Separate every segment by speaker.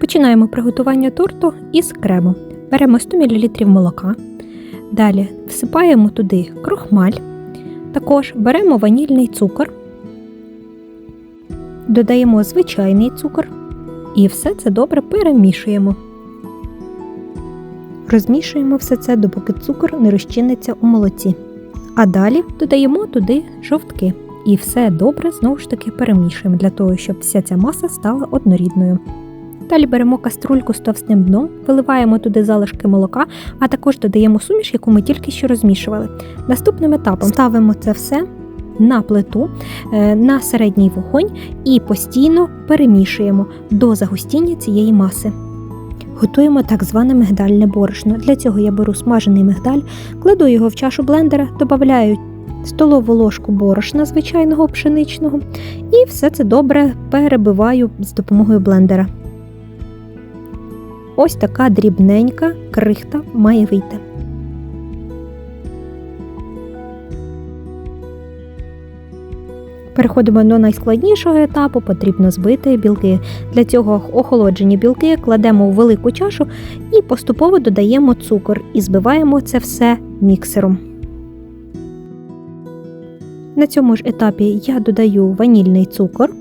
Speaker 1: Починаємо приготування торту із крему. Беремо 100 мл молока. Далі всипаємо туди крохмаль. Також беремо ванільний цукор, додаємо звичайний цукор і все це добре перемішуємо. Розмішуємо все це, допоки цукор не розчиниться у молоці. А далі додаємо туди жовтки. І все добре знову ж таки перемішуємо для того, щоб вся ця маса стала однорідною. Далі беремо каструльку з товстим дном, виливаємо туди залишки молока, а також додаємо суміш, яку ми тільки що розмішували. Наступним етапом ставимо це все на плиту е, на середній вогонь і постійно перемішуємо до загустіння цієї маси. Готуємо так зване мигдальне борошно. Для цього я беру смажений мигдаль, кладу його в чашу блендера, додаю столову ложку борошна звичайного пшеничного і все це добре перебиваю з допомогою блендера. Ось така дрібненька крихта має вийти. Переходимо до найскладнішого етапу, потрібно збити білки. Для цього охолоджені білки кладемо у велику чашу і поступово додаємо цукор і збиваємо це все міксером. На цьому ж етапі я додаю ванільний цукор.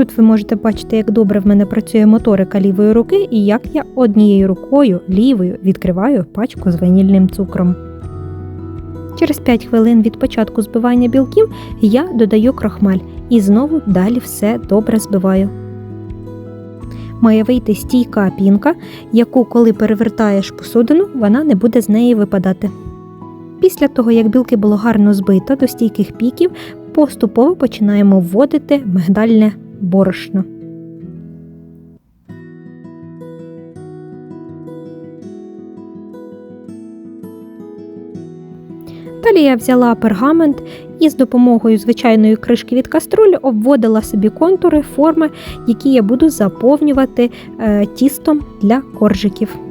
Speaker 1: Тут ви можете бачити, як добре в мене працює моторика лівої руки і як я однією рукою лівою відкриваю пачку з ванільним цукром. Через 5 хвилин від початку збивання білків я додаю крохмаль і знову далі все добре збиваю. Має вийти стійка пінка, яку, коли перевертаєш посудину, вона не буде з неї випадати. Після того, як білки було гарно збито до стійких піків, поступово починаємо вводити мигдальне борошно. Далі я взяла пергамент і з допомогою звичайної кришки від каструлі обводила собі контури, форми, які я буду заповнювати е, тістом для коржиків.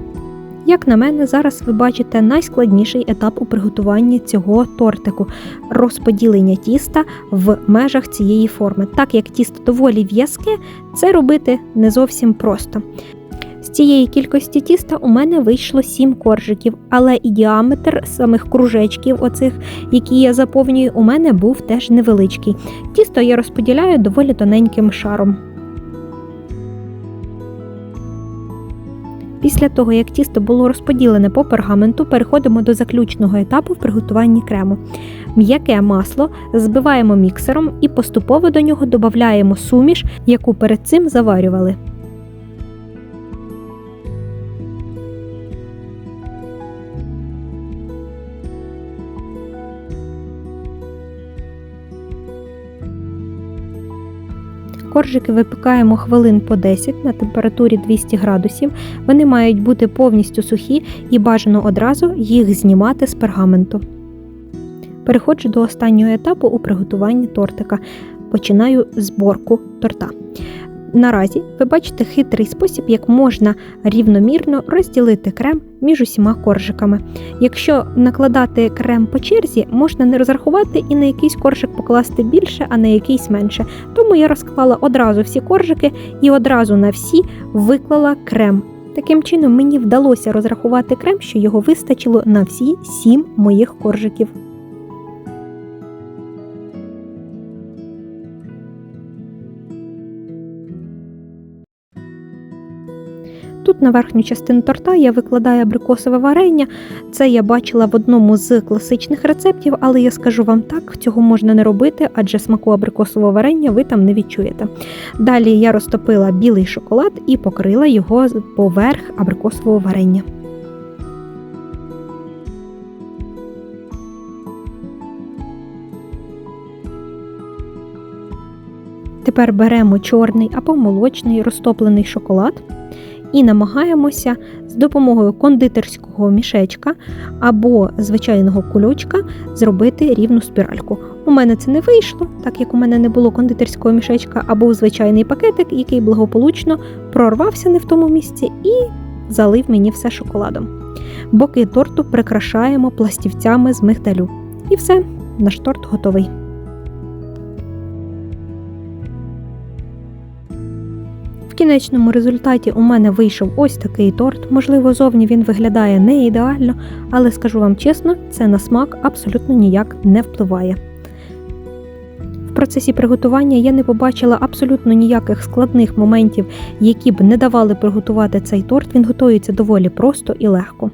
Speaker 1: Як на мене, зараз ви бачите найскладніший етап у приготуванні цього тортику розподілення тіста в межах цієї форми. Так як тісто доволі в'язке, це робити не зовсім просто. З цієї кількості тіста у мене вийшло 7 коржиків, але і діаметр самих кружечків, оцих, які я заповнюю, у мене був теж невеличкий. Тісто я розподіляю доволі тоненьким шаром. Після того, як тісто було розподілене по пергаменту, переходимо до заключного етапу в приготуванні крему. М'яке масло збиваємо міксером і поступово до нього додаємо суміш, яку перед цим заварювали. Коржики випікаємо хвилин по 10 на температурі 200 градусів. Вони мають бути повністю сухі і бажано одразу їх знімати з пергаменту. Переходжу до останнього етапу у приготуванні тортика. Починаю зборку торта. Наразі ви бачите хитрий спосіб, як можна рівномірно розділити крем між усіма коржиками. Якщо накладати крем по черзі, можна не розрахувати і на якийсь коржик покласти більше, а на якийсь менше. Тому я розклала одразу всі коржики і одразу на всі виклала крем. Таким чином, мені вдалося розрахувати крем, що його вистачило на всі сім моїх коржиків. Тут на верхню частину торта я викладаю абрикосове варення. Це я бачила в одному з класичних рецептів, але я скажу вам так, цього можна не робити, адже смаку абрикосового варення ви там не відчуєте. Далі я розтопила білий шоколад і покрила його поверх абрикосового варення. Тепер беремо чорний або молочний розтоплений шоколад і намагаємося з допомогою кондитерського мішечка або звичайного кульочка зробити рівну спіральку. У мене це не вийшло, так як у мене не було кондитерського мішечка, а був звичайний пакетик, який благополучно прорвався не в тому місці і залив мені все шоколадом. Боки торту прикрашаємо пластівцями з мигдалю. І все, наш торт готовий. Кінечному результаті у мене вийшов ось такий торт. Можливо, зовні він виглядає не ідеально, але скажу вам чесно, це на смак абсолютно ніяк не впливає. В процесі приготування я не побачила абсолютно ніяких складних моментів, які б не давали приготувати цей торт. Він готується доволі просто і легко.